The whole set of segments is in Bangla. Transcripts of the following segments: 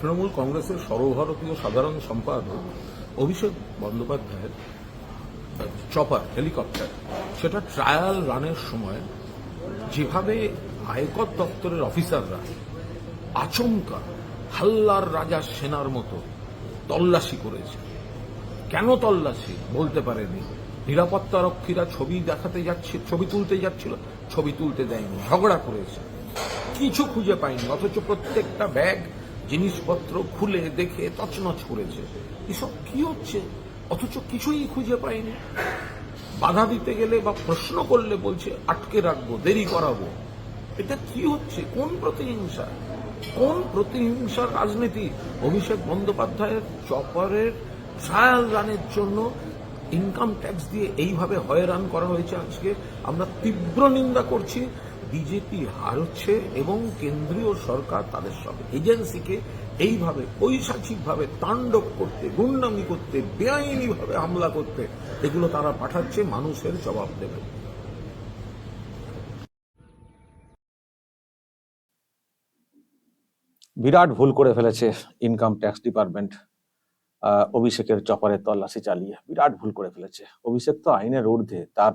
তৃণমূল কংগ্রেসের সর্বভারতীয় সাধারণ সম্পাদক অভিষেক বন্দ্যোপাধ্যায়ের চপার, হেলিকপ্টার। সেটা ট্রায়াল রানের সময় যেভাবে আয়কর দপ্তরের অফিসাররা আচমকা হাল্লার রাজা সেনার মতো তল্লাশি করেছে। কেন তল্লাশি? বলতে পারেনি। নিরাপত্তা রক্ষীরা ছবি দেখাতে যাচ্ছে, ছবি তুলতে যাচ্ছিল, ছবি তুলতে দেয়নি, ঝগড়া করেছে। কিছু খুঁজে পায়নি, অথচ প্রত্যেকটা ব্যাগ জিনিসপত্র খুলে দেখে তছনছ করেছে। এসব কি হচ্ছে? অথচ কিছুই খুঁজে পাইনি। বাধা দিতে গেলে বা প্রশ্ন করলে বলছে, আটকে রাখব, দেরি করাবো। এটা কি হচ্ছে? কোন প্রতিহিংসা? কোন প্রতিহিংসার রাজনীতি? অভিষেক বন্দ্যোপাধ্যায়ের চপারের ট্রায়াল রানের জন্য ইনকাম ট্যাক্স দিয়ে এইভাবে হয়রান করা হয়েছে আজকে? আমরা তীব্র নিন্দা করছি। বিজেপি হারছে এবং কেন্দ্রীয় সরকার তাদের সব এজেন্সিকে এইভাবে পৈশাচিকভাবে তাণ্ডব করতে, গুন্ডামি করতে, বেআইনিভাবে হামলা করতে এগুলো তারা পাঠাচ্ছে, মানুষের জবাব দেবে। বিরাট ভুল করে ফেলেছে ইনকাম ট্যাক্স ডিপার্টমেন্ট অভিষেকের চপারের তল্লাশি চালিয়ে। বিরাট ভুল করে ফেলেছে। অভিষেক তো আইনের ঊর্ধ্বে, তার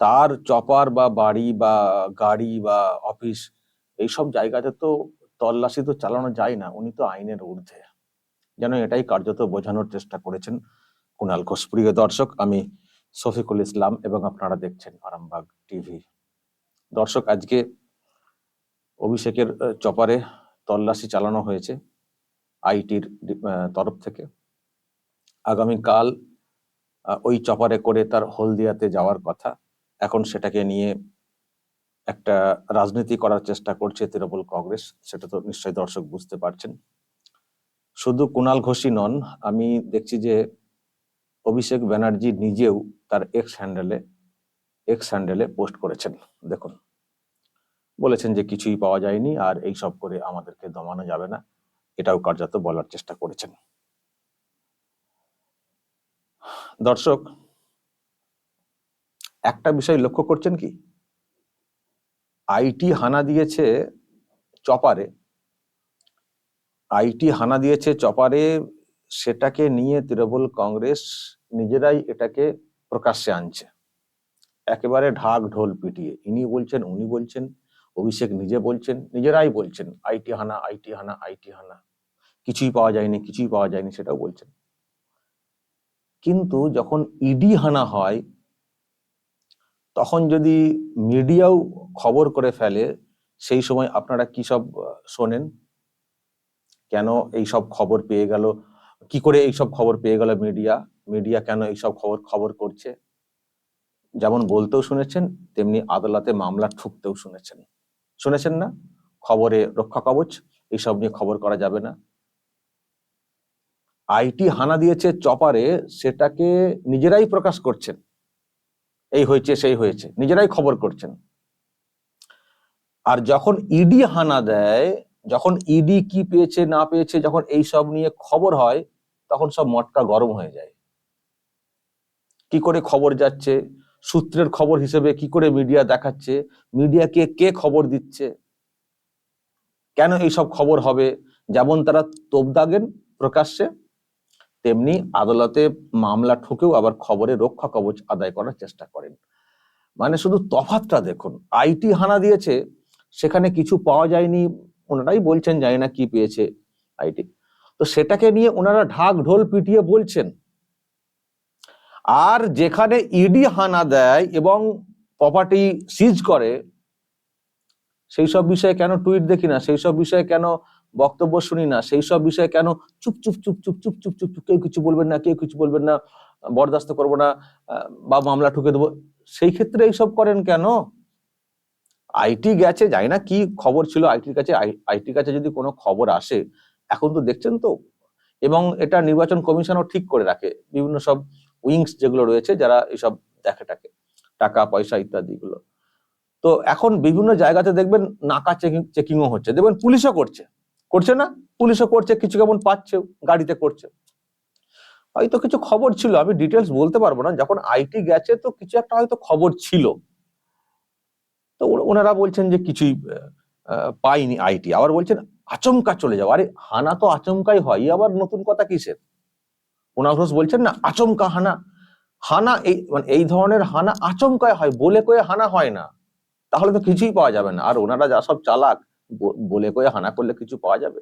তার চপার বা বাড়ি বা গাড়ি বা অফিস এইসব জায়গাতে তো তল্লাশি তো চালানো যায় না, উনি তো আইনের ঊর্ধ্বে। যেন এটাই কার্যত বোঝানোর চেষ্টা করেছেন কুণাল ঘোষ। প্রিয় দর্শক, আমি শফিকুল ইসলাম এবং আপনারা দেখছেন আরামবাগ টিভি। দর্শক, আজকে অভিষেকের চপারে তল্লাশি চালানো হয়েছে আইটির তরফ থেকে। আগামীকাল ওই চপারে করে তার হলদিয়াতে যাওয়ার কথা। এখন সেটাকে নিয়ে একটা রাজনীতি করার চেষ্টা করছে তৃণমূল কংগ্রেস, সেটা তো নিশ্চয়ই দর্শক বুঝতে পারছেন। শুধু কুণাল ঘোষই নন, আমি দেখছি যে অভিষেক ব্যানার্জি নিজেও তার এক্স হ্যান্ডেলে এক্স হ্যান্ডেলে পোস্ট করেছেন। দেখুন, বলেছেন যে কিছুই পাওয়া যায়নি আর এই সব করে আমাদেরকে দমানো যাবে না, এটাও কার্যত বলার চেষ্টা করেছেন। দর্শক একটা বিষয় লক্ষ্য করছেন কি? আইটি হানা দিয়েছে চপারে। আইটি হানা দিয়েছে চপারে, সেটাকে নিয়ে তৃণমূল কংগ্রেস নিজেরাই এটাকে প্রকাশ্যে আনছে। একেবারে ঢাক ঢোল পিটিয়ে। ইনি বলছেন, উনি বলছেন, অভিষেক নিজে বলছেন, নিজেরাই বলছেন, আইটি হানা আইটি হানা আইটি হানা। কিছুই পাওয়া যায়নি, কিছুই পাওয়া যায়নি, সেটাও বলছেন। কিন্তু যখন ইডি হানা হয় তখন যদি মিডিয়াও খবর করে ফেলে, সেই সময় আপনারা কি সব শোনেন? কেন এই সব খবর পেয়ে গেল? কি করে এই সব খবর পেয়ে গেল মিডিয়া? মিডিয়া কেন এই সব খবর খবর করছে? যেমন বলতেও শুনেছেন, তেমনি আদালতে মামলা ঠুকতেও শুনেছেন। শুনেছেন না? খবরে রক্ষা কবচ এইসব নিয়ে খবর করা যাবে না। আইটি হানা দিয়েছে চপারে, সেটাকে নিজেরাই প্রকাশ করছেন। এই হয়েছে, সেই হয়েছে। নিজেরাই খবর করছেন। আর যখন ইডি হানা দেয়, যখন ইডি কি পেয়েছে, না পেয়েছে, যখন এই সব নিয়ে খবর হয়, তখন সব মটকা গরম হয়ে যায়। কি করে খবর যাচ্ছে? সূত্রের খবর হিসেবে কি করে মিডিয়া দেখাচ্ছে? মিডিয়াকে কে খবর দিচ্ছে? কেন এইসব খবর হবে? যেমন তারা তোপ দাগেন প্রকাশ্যে তেমনি আদালতে মামলা ঠুকেও আবার খবরে রক্ষা কবচ আদায় করার চেষ্টা করেন। মানে শুধু তফাতটা দেখুন, আইটি হানা দিয়েছে, সেখানে কিছু পাওয়া যায়নি, ওনারাই বলছেন জানি না কি পেয়েছে আইটি। তো সেটাকে নিয়ে ওনারা ঢাক ঢোল পিটিয়ে বলছেন। আর যেখানে ইডি হানা দেয় এবং প্রপার্টি সিজ করে, সেই সব বিষয়ে কেন টুইট দেখি না, সেই সব বিষয়ে কেন বক্তব্য শুনি না, সেই সব বিষয়ে কেন চুপ চুপ চুপ চুপ চুপ চুপ চুপ চুপ, কেউ কিছু বলবেন না, কেউ কিছু বলবেন না, বরদাস্ত করব না বা মামলা ঠুকে দেবো, সেই ক্ষেত্রে এইসব করেন কেন? আইটি গেছে, জানি না কি খবর ছিল আইটির কাছে আইটির কাছে যদি কোনো খবর আসে, এখন তো দেখছেন তো, এবং এটা নির্বাচন কমিশনও ঠিক করে রাখে, বিভিন্ন সব উইংস যেগুলো রয়েছে যারা এসব দেখে টাকে টাকা, পয়সা ইত্যাদি গুলো তো এখন বিভিন্ন জায়গাতে দেখবেন নাকা চেকিং, চেকিংও হচ্ছে, দেখবেন পুলিশও করছে। করছে না, পুলিশও করছে, কিছু কেমন পাচ্ছে, গাড়িতে করছে। হয়তো কিছু খবর ছিল, আমি ডিটেলস বলতে পারব না, যখন আইটি গেছে তো কিছু একটা হয়তো খবর ছিল। তো ওনারা বলছেন যে কিছুই পাইনি আইটি আবার বলছেন আচমকা চলে যাও। আরে, হানা তো আচমকাই হয় আবার নতুন কথা কিসের? কুণাল ঘোষ বলছেন না, আচমকা হানা। হানা এই মানে এই ধরনের হানা আচমকায় হয়, বলে কয়ে হানা হয় না। তাহলে তো কিছুই পাওয়া যাবে না। আর ওনারা যা সব চালাক বলে কয়ে হানা করলে কিছু পাওয়া যাবে?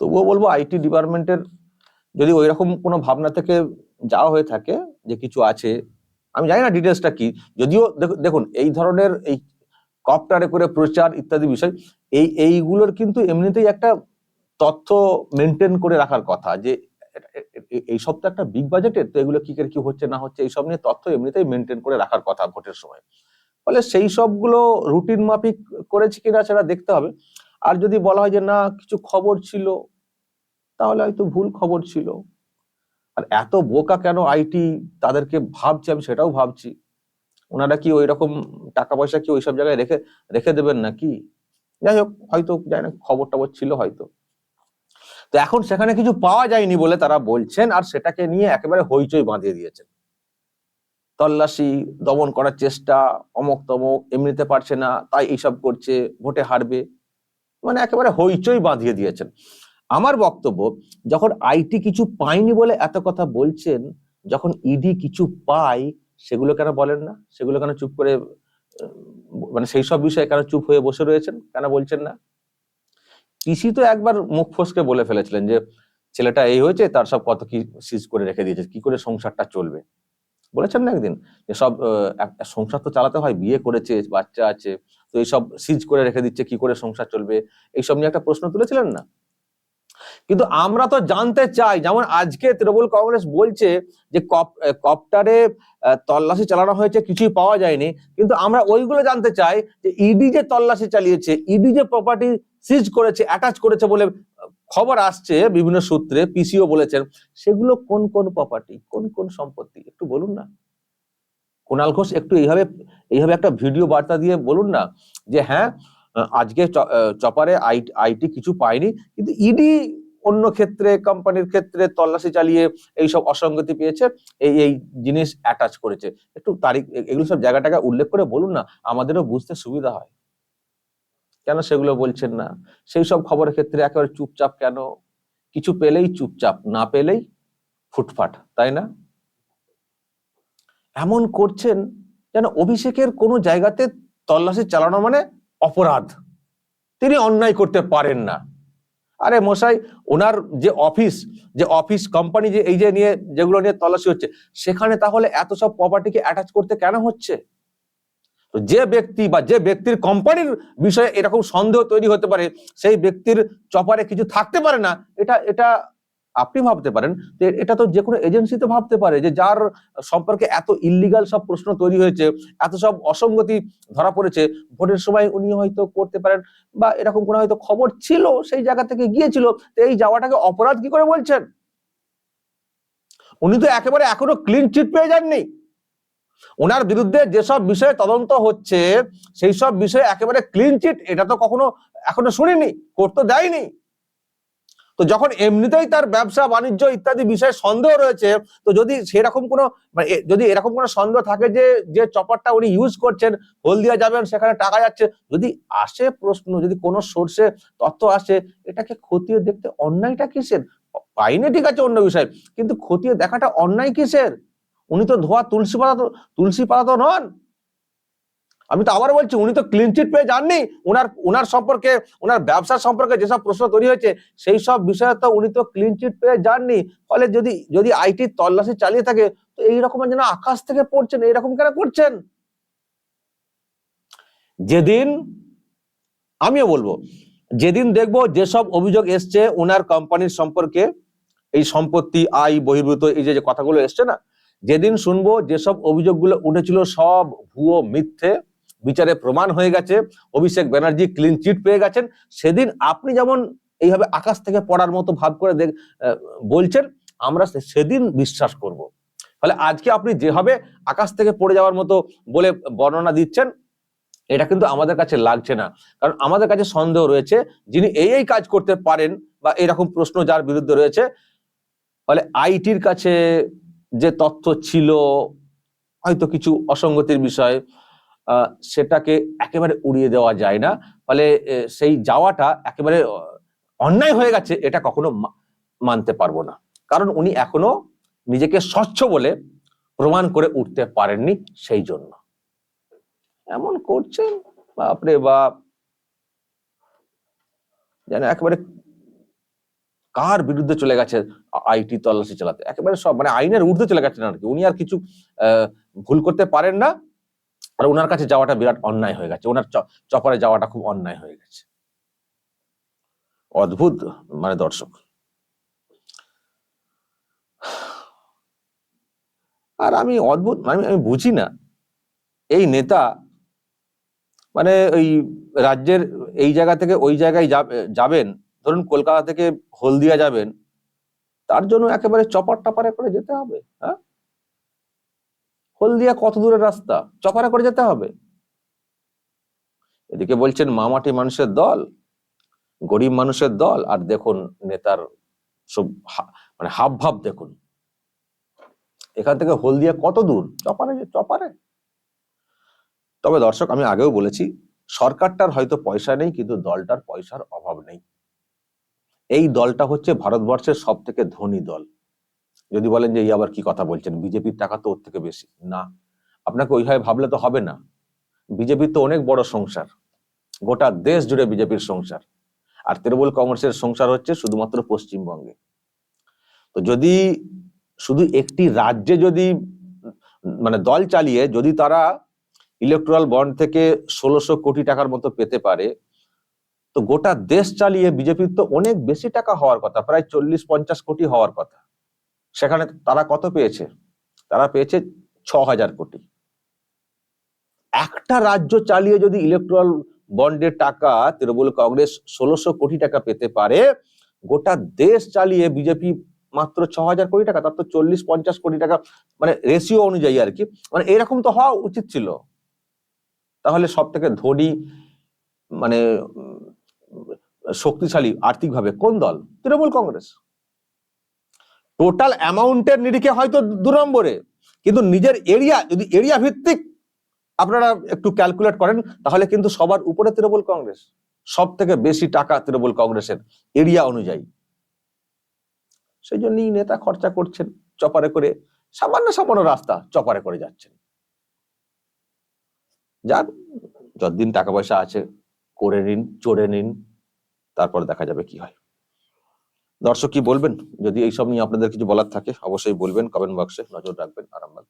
তবুও বলব আইটি ডিপার্টমেন্টের যদি ওই রকম কোনো ভাবনা থেকে যাওয়া হয়ে থাকে যে কিছু আছে, আমি জানি না ডিটেলসটা কি, যদিও দেখু- দেখুন এই ধরনের এই কপ্টারে করে প্রচার ইত্যাদি বিষয়, এই, এইগুলোর কিন্তু এমনিতেই একটা তথ্য মেনটেন করে রাখার কথা যে এইসব তো একটা বিগ বাজেটের তো এগুলো কি করে কি হচ্ছে না হচ্ছে, এইসব নিয়ে তথ্য এমনিতেই মেনটেন করে রাখার কথা ভোটের সময়। ফলে সেই সবগুলো রুটিন মাফিক করেছে কিনা সেটা দেখতে হবে। আর যদি বলা হয় যে না, কিছু খবর ছিল, তাহলে হয়তো ভুল খবর ছিল। আর এত বোকা কেন আইটি তাদেরকে ভাবছি, আমি সেটাও ভাবছি। ওনারা কি ওই রকম টাকা পয়সা কি ওইসব জায়গায় রেখে রেখে দেবেন নাকি? যাই হোক, হয়তো জানি না, খবর টবর ছিল হয়তো। তো এখন সেখানে কিছু পাওয়া যায়নি বলে তারা বলছেন, আর সেটাকে নিয়ে একেবারে হইচই বাঁধিয়ে দিয়েছেন। তল্লাশি, দমন করার চেষ্টা, অমক তমক, এমনিতে পারছে না, তাই এইসব করছে, ভোটে হারবে। মানে একেবারে হইচই বাঁধিয়ে দিয়েছেন। আমার বক্তব্য, যখন আইটি কিছু পায়নি বলে এত কথা বলছেন, যখন ইডি কিছু পায়, সেগুলো কেন বলেন না? সেগুলো কেন চুপ করে মানে সেই সব বিষয়ে কেন চুপ হয়ে বসে রয়েছেন? কেন বলছেন না? পিসি তো একবার মুখ ফসকে বলে ফেলেছিলেন যে, ছেলেটা এই হয়েছে, তার সব কত কি সিজ করে রেখে দিয়েছে, কি করে সংসারটা চলবে? বলেছেন না একদিন যে সব আহ, সংসার তো চালাতে হয় বিয়ে করেছে বাচ্চা আছে তো এইসব সিজ করে রেখে দিচ্ছে কি করে সংসার চলবে এইসব নিয়ে একটা প্রশ্ন তুলেছিলেন না? কিন্তু আমরা তো জানতে চাই যেমন আজকে তৃণমূল কংগ্রেস বলছে যে কপ- কপ্টারে তল্লাশি চালানো হয়েছে কিছুই পাওয়া যায়নি কিন্তু আমরা ওইগুলো জানতে চাই যে ইডি যে তল্লাশি চালিয়েছে ইডি যে প্রপার্টি সিজ করেছে অ্যাটাচ করেছে বলে খবর আসছে বিভিন্ন সূত্রে, পিসিও বলেছেন, সেগুলো কোন কোন প্রপার্টি কোন কোন সম্পত্তি? একটু বলুন না। কুণাল ঘোষ, একটু এইভাবে এইভাবে একটা ভিডিও বার্তা দিয়ে বলুন না যে হ্যাঁ আজকে চপারে আইটি কিছু পায়নি, কিন্তু ইডি অন্য ক্ষেত্রে কোম্পানির ক্ষেত্রে তল্লাশি চালিয়ে এইসব অসঙ্গতি পেয়েছে, এই এই জিনিস অ্যাটাচ করেছে। একটু তারিখ এগুলো সব জায়গাটাকে উল্লেখ করে বলুন না, আমাদেরও বুঝতে সুবিধা হয়। কেন সেগুলো বলছেন না? সেই সব খবরের ক্ষেত্রে একেবারে চুপচাপ কেন? কিছু পেলেই চুপচাপ, না পেলেই ফুটফাট, তাই না? এমন করছেন যেন অভিষেকের কোনো জায়গাতে তল্লাশি চালানো মানে অপরাধ। তিনি অন্যায় করতে পারেন না। আরে মশাই, ওনার যে অফিস যে অফিস কোম্পানি যে এই যে নিয়ে যেগুলো নিয়ে তল্লাশি হচ্ছে, সেখানে তাহলে এত সব প্রপার্টিকে অ্যাটাচ করতে কেন হচ্ছে? তো যে ব্যক্তি বা যে ব্যক্তির কোম্পানির বিষয়ে এরকম সন্দেহ তৈরি হতে পারে, সেই ব্যক্তির চপারে কিছু থাকতে পারে না, এটা এটা আপনি ভাবতে পারেন। যে এটা তো যে কোনো এজেন্সি তো ভাবতে পারে যে যার সম্পর্কে এত ইল্লিগাল সব প্রশ্ন তৈরি হয়েছে, এত সব অসঙ্গতি ধরা পড়েছে, ভোটের সময় উনি হয়তো করতে পারেন বা এরকম কোনো হয়তো খবর ছিল, সেই জায়গা থেকে গিয়েছিল, তো এই যাওয়াটাকে অপরাধ কি করে বলছেন? উনি তো একেবারে এখনও ক্লিন চিট পেয়ে যাননি। ওনার বিরুদ্ধে যেসব বিষয়ে তদন্ত হচ্ছে সেই সব বিষয়ে একেবারে ক্লিন চিট এটা তো কখনো এখনও শুনিনি, কোর্ট তো দেয়নি। তো যখন এমনিতেই তার ব্যবসা, বাণিজ্য ইত্যাদি বিষয়ে সন্দেহ রয়েছে, তো যদি সেরকম কোনো মানে যদি এরকম কোনো সন্দেহ থাকে যে যে চপারটা উনি ইউজ করছেন, হলদিয়া যাবেন, সেখানে টাকা যাচ্ছে, যদি আসে প্রশ্ন, যদি কোনো সোর্সে তথ্য আসে, এটাকে খতিয়ে দেখতে অন্যায়টা কিসের? পাইনি ঠিক আছে অন্য বিষয়, কিন্তু খতিয়ে দেখাটা অন্যায় কিসের? উনি তো ধোয়া তুলসী পাতা তো, তুলসী পাতা তো নন। আমি তো আবার বলছি, উনি তো ক্লিন চিট পেয়ে যাননি। ওনার ওনার সম্পর্কে ওনার ব্যবসার সম্পর্কে যেসব প্রশ্ন তৈরি হয়েছে, সেই সব বিষয়ে তো উনি তো ক্লিন চিট পেয়ে যাননি। ফলে যদি যদি আইটি তল্লাশি চালিয়ে থাকে, তো এইরকম যেন আকাশ থেকে পড়ছেন এইরকম কেন করছেন? যেদিন, আমিও বলব, যেদিন দেখব যেসব অভিযোগ এসছে ওনার কোম্পানির সম্পর্কে, এই সম্পত্তি, আয়, বহির্ভূত, এই যে যে কথাগুলো এসছে না যেদিন শুনব যেসব অভিযোগগুলো উঠেছিল, সব ভুয়ো মিথ্যে বিচারে প্রমাণ হয়ে গেছে। অভিষেক ব্যানার্জি ক্লিন চিট পেয়ে গেছেন। সেদিন আপনি যেমন এইভাবে আকাশ থেকে পড়ার মতো ভাব করে দেখ বলছেন, আমরা সেদিন বিশ্বাস করব। ফলে আজকে আপনি যেভাবে আকাশ থেকে পড়ে যাওয়ার মতো বলে বর্ণনা দিচ্ছেন, এটা কিন্তু আমাদের কাছে লাগছে না। কারণ আমাদের কাছে সন্দেহ রয়েছে যিনি এই এই কাজ করতে পারেন বা এরকম প্রশ্ন যার বিরুদ্ধে রয়েছে। ফলে আইটির কাছে যে তথ্য ছিল, হয়তো কিছু অসঙ্গতির বিষয় সেটাকে একেবারে উড়িয়ে দেওয়া যায় না। ফলে সেই যাওয়াটা একেবারে অন্যায় হয়ে গেছে, এটা কখনো মানতে পারব না। কারণ উনি এখনও নিজেকে স্বচ্ছ বলে প্রমাণ করে উঠতে পারেননি সেই জন্য। এমন করছেন? বাপরে বাপ! যেন একেবারে কার বিরুদ্ধে চলে গেছে আইটি তল্লাশি চালাতে? একেবারে সব মানে আইনের ঊর্ধ্বে চলে গেছেন আর কি। উনি আর কিছু ভুল করতে পারেন না। আর ওনার কাছে যাওয়াটা বিরাট অন্যায় হয়ে গেছে। ওনার চপারে যাওয়াটা খুব অন্যায় হয়ে গেছে। অদ্ভুত মানে দর্শক। আর আমি অদ্ভুত, আমি আমি বুঝি না। এই নেতা মানে ওই রাজ্যের এই জায়গা থেকে ওই জায়গায় যাবে- যাবেন ধরুন কলকাতা থেকে হলদিয়া যাবেন, তার জন্য একেবারে চপার টাপারে করে যেতে হবে হ্যাঁ? হলদিয়া কত দূরের রাস্তা? চপারে করে যেতে হবে। এদিকে বলছেন, মামাটি মানুষের দল, গরিব মানুষের দল, আর দেখুন নেতার সব মানে হাব ভাব দেখুন। এখান থেকে হলদিয়া কত দূর? চপারে চপারে। তবে দর্শক, আমি আগেও বলেছি, সরকারটার হয়তো পয়সা নেই, কিন্তু দলটার পয়সার অভাব নেই। এই দলটা হচ্ছে ভারতবর্ষের সব থেকে ধনী দল। যদি বলেন যে, এই আবার কি কথা বলছেন? বিজেপির টাকা তো ওর থেকে বেশি। না। আপনাকে ওইভাবে ভাবলে তো হবে না। বিজেপির তো অনেক বড় সংসার। গোটা দেশ জুড়ে বিজেপির সংসার। আর তৃণমূল কংগ্রেসের সংসার হচ্ছে শুধুমাত্র পশ্চিমবঙ্গে। তো যদি শুধু একটি রাজ্যে যদি মানে দল চালিয়ে যদি তারা ইলেকট্রাল বন্ড থেকে ষোলোশো কোটি টাকার মতো পেতে পারে তো গোটা দেশ চালিয়ে বিজেপির তো অনেক বেশি টাকা হওয়ার কথা, প্রায় চল্লিশ পঞ্চাশ কোটি হওয়ার কথা। সেখানে তারা কত পেয়েছে? তারা পেয়েছে ছ হাজার কোটি। একটা রাজ্য চালিয়ে যদি ইলেকট্রাল বন্ডের টাকা তৃণমূল কংগ্রেস ষোলোশো কোটি টাকা পেতে পারে, গোটা দেশ চালিয়ে বিজেপি মাত্র ছ হাজার কোটি টাকা, তার তো চল্লিশ পঞ্চাশ কোটি টাকা মানে রেশিও অনুযায়ী আর কি মানে এরকম তো হওয়া উচিত ছিল। তাহলে সব থেকে ধনী মানে শক্তিশালী আর্থিকভাবে কোন দল? তৃণমূল কংগ্রেস। টোটাল অ্যামাউন্টের নিরিখে হয়তো দু নম্বরে কিন্তু নিজের এরিয়া যদি এরিয়া ভিত্তিক আপনারা একটু ক্যালকুলেট করেন, তাহলে কিন্তু সবার উপরে তৃণমূল কংগ্রেস। সব থেকে বেশি টাকা তৃণমূল কংগ্রেসের এরিয়া অনুযায়ী। সেই জন্যই নেতা খরচা করছেন, চপারে করে, সামান্য সামান্য রাস্তা চপারে করে যাচ্ছেন। যান যতদিন টাকা পয়সা আছে, করে নিন, চড়ে নিন। তারপর দেখা যাবে কি হয়। দর্শক কি বলবেন? যদি এইসব নিয়ে আপনাদের কিছু বলার থাকে, অবশ্যই বলবেন কমেন্ট বক্সে নজর রাখবেন আরামবাগ